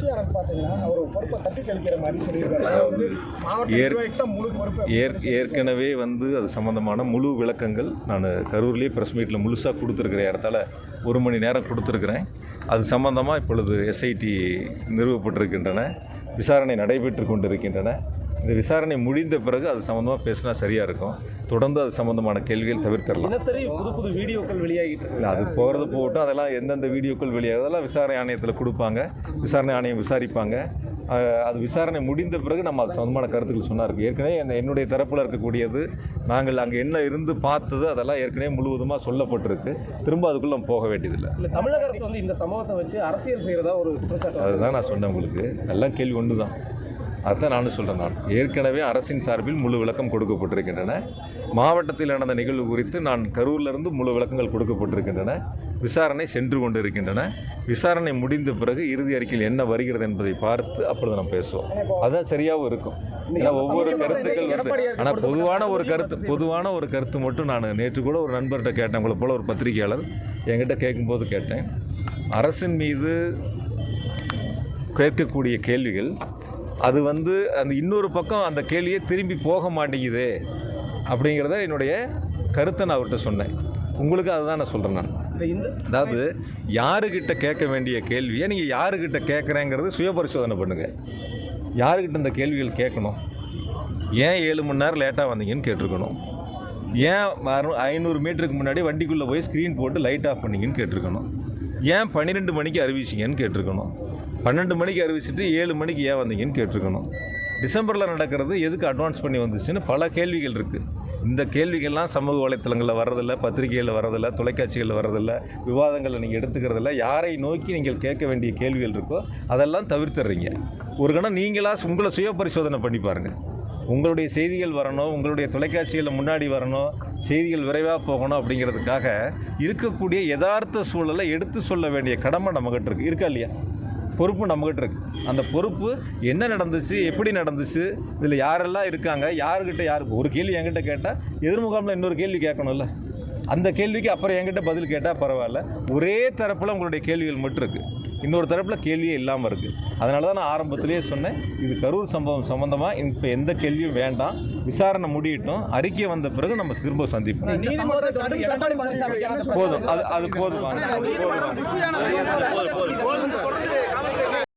விஷயம் பார்த்தீங்கன்னா அவர் பொறுப்பை தட்டி கழிக்கிற மாதிரி சொல்லியிருக்காரு. ஏற்- ஏற்கனவே வந்து அது சம்மந்தமான முழு விளக்கங்கள் நான் கரூர்லேயே ப்ரெஸ் மீட்டில் முழுசாக கொடுத்துருக்குற இடத்துல ஒரு மணி நேரம் கொடுத்துருக்குறேன். அது சம்பந்தமாக இப்பொழுது எஸ்ஐடி நிறுவப்பட்டிருக்கின்றன. விசாரணை நடைபெற்று கொண்டிருக்கின்றன. இந்த விசாரணை முடிந்த பிறகு அது சம்மந்தமாக பேசினா சரியாக இருக்கும். தொடர்ந்து அது சம்மந்தமான கேள்விகள் தவிர்த்திடலாம். தினசரி புது புது வீடியோக்கள் வெளியாகிட்டு இல்லை அது போகிறது போகட்டும் அதெல்லாம் எந்தெந்த வீடியோக்கள் வெளியாகுது அதெல்லாம் விசாரணை ஆணையத்தில் கொடுப்பாங்க. விசாரணை ஆணையம் விசாரிப்பாங்க. அது விசாரணை முடிந்த பிறகு நம்ம அது சொந்தமான கருத்துக்கள் சொன்னா இருக்கு. ஏற்கனவே என்ன- என்னுடைய தரப்பில் இருக்கக்கூடியது நாங்கள் அங்கே என்ன இருந்து பார்த்தது அதெல்லாம் ஏற்கனவே முழுவதுமாக சொல்லப்பட்டிருக்கு. திரும்ப அதுக்குள்ள நம்ம போக வேண்டியதில்லை. இல்ல தமிழக அரசு வந்து இந்த சம்பவத்தை வச்சு அரசியல் செய்யறதா ஒரு. அதுதான் நான் சொன்னேன் உங்களுக்கு. எல்லாம் கேள்வி ஒன்று தான் அதுதான் நானும் சொல்கிறேன் நான். ஏற்கனவே அரசின் சார்பில் முழு விளக்கம் கொடுக்கப்பட்டிருக்கின்றன. மாவட்டத்தில் நடந்த நிகழ்வு குறித்து நான் கரூர்லேருந்து முழு விளக்கங்கள் கொடுக்கப்பட்டிருக்கின்றன. விசாரணை சென்று கொண்டு இருக்கின்றன விசாரணை முடிந்த பிறகு இறுதி அறிக்கையில் என்ன வருகிறது என்பதை பார்த்து அப்பொழுது நம்ம பேசுவோம். அதான் சரியாகவும் இருக்கும். ஏன்னா ஒவ்வொரு கருத்துக்கள் வந்து ஆனால் பொதுவான ஒரு கருத்து பொதுவான ஒரு கருத்து மட்டும் நான் நேற்று கூட ஒரு நண்பர்கிட்ட கேட்டேன். உங்களை போல ஒரு பத்திரிகையாளர் என்கிட்ட கேட்கும்போது கேட்டேன். அரசின் மீது கேட்கக்கூடிய கேள்விகள் அது வந்து அந்த இன்னொரு பக்கம் அந்த கேள்வியே திரும்பி போக மாட்டேங்குது அப்படிங்கிறத என்னுடைய கருத்தை நான் அவர்கிட்ட சொன்னேன். உங்களுக்கு அதுதான் நான் சொல்கிறேன் நான். அதாவது யாருக்கிட்ட கேட்க வேண்டிய கேள்வியை நீங்கள் யாருக்கிட்ட கேட்குறேங்கிறது சுய பரிசோதனை பண்ணுங்கள் யாருக்கிட்ட இந்த கேள்விகள் கேட்கணும்? ஏன் ஏழு மணி நேரம் லேட்டாக வந்தீங்கன்னு கேட்டிருக்கணும்? ஏன் ஐநூறு மீட்டருக்கு முன்னாடி வண்டிக்குள்ளே போய் ஸ்க்ரீன் போட்டு லைட் ஆஃப் பண்ணீங்கன்னு கேட்டிருக்கணும்? ஏன் பன்னிரெண்டு மணிக்கு அறிவிச்சிங்கன்னு கேட்டிருக்கணும். பன்னெண்டு மணிக்கு அறிவிச்சிட்டு ஏழு மணிக்கு ஏன் வந்தீங்கன்னு கேட்டிருக்கணும். டிசம்பரில் நடக்கிறது எதுக்கு அட்வான்ஸ் பண்ணி வந்துச்சுன்னு பல கேள்விகள் இருக்குது இந்த கேள்விகள்லாம் சமூக வலைத்தளங்களில் வர்றதில்ல பத்திரிகைகளில் வர்றதில்ல தொலைக்காட்சிகளில் வர்றதில்ல விவாதங்களில் நீங்கள் எடுத்துக்கிறதில்ல யாரை நோக்கி நீங்கள் கேட்க வேண்டிய கேள்விகள் இருக்கோ அதெல்லாம் தவிர்த்துடுறீங்க ஒரு கணம் நீங்களாக உங்களை சுய பரிசோதனை பண்ணி பாருங்கள் உங்களுடைய செய்திகள் வரணும் உங்களுடைய தொலைக்காட்சிகளில் முன்னாடி வரணும் செய்திகள் விரைவாக போகணும் அப்படிங்கிறதுக்காக இருக்கக்கூடிய யதார்த்த சூழலை எடுத்து சொல்ல வேண்டிய கடமை நம்மகிட்ட இருக்குது இருக்கா இல்லையா? பொறுப்பு நம்மகிட்ட இருக்கு. அந்த பொறுப்பு என்ன நடந்துச்சு எப்படி நடந்துச்சு இதில் யாரெல்லாம் இருக்காங்க யாருக்கிட்ட யாருக்கு ஒரு கேள்வி என்கிட்ட கேட்டால் எதிர்முகாமில் இன்னொரு கேள்வி கேட்கணும்ல. அந்த கேள்விக்கு அப்புறம் என்கிட்ட பதில் கேட்டால் பரவாயில்ல. ஒரே தரப்பில் உங்களுடைய கேள்விகள் மட்டும் இருக்குது இன்னொரு தரப்பில் கேள்வியே இல்லாமல் இருக்குது அதனால தான் நான் ஆரம்பத்திலேயே சொன்னேன் இது கரூர் சம்பவம் சம்மந்தமாக இப்போ எந்த கேள்வியும் வேண்டாம் விசாரணை முடியட்டும் அறிக்கை வந்த பிறகு நம்ம திரும்ப சந்திப்போம் போதும் அது அது போதும்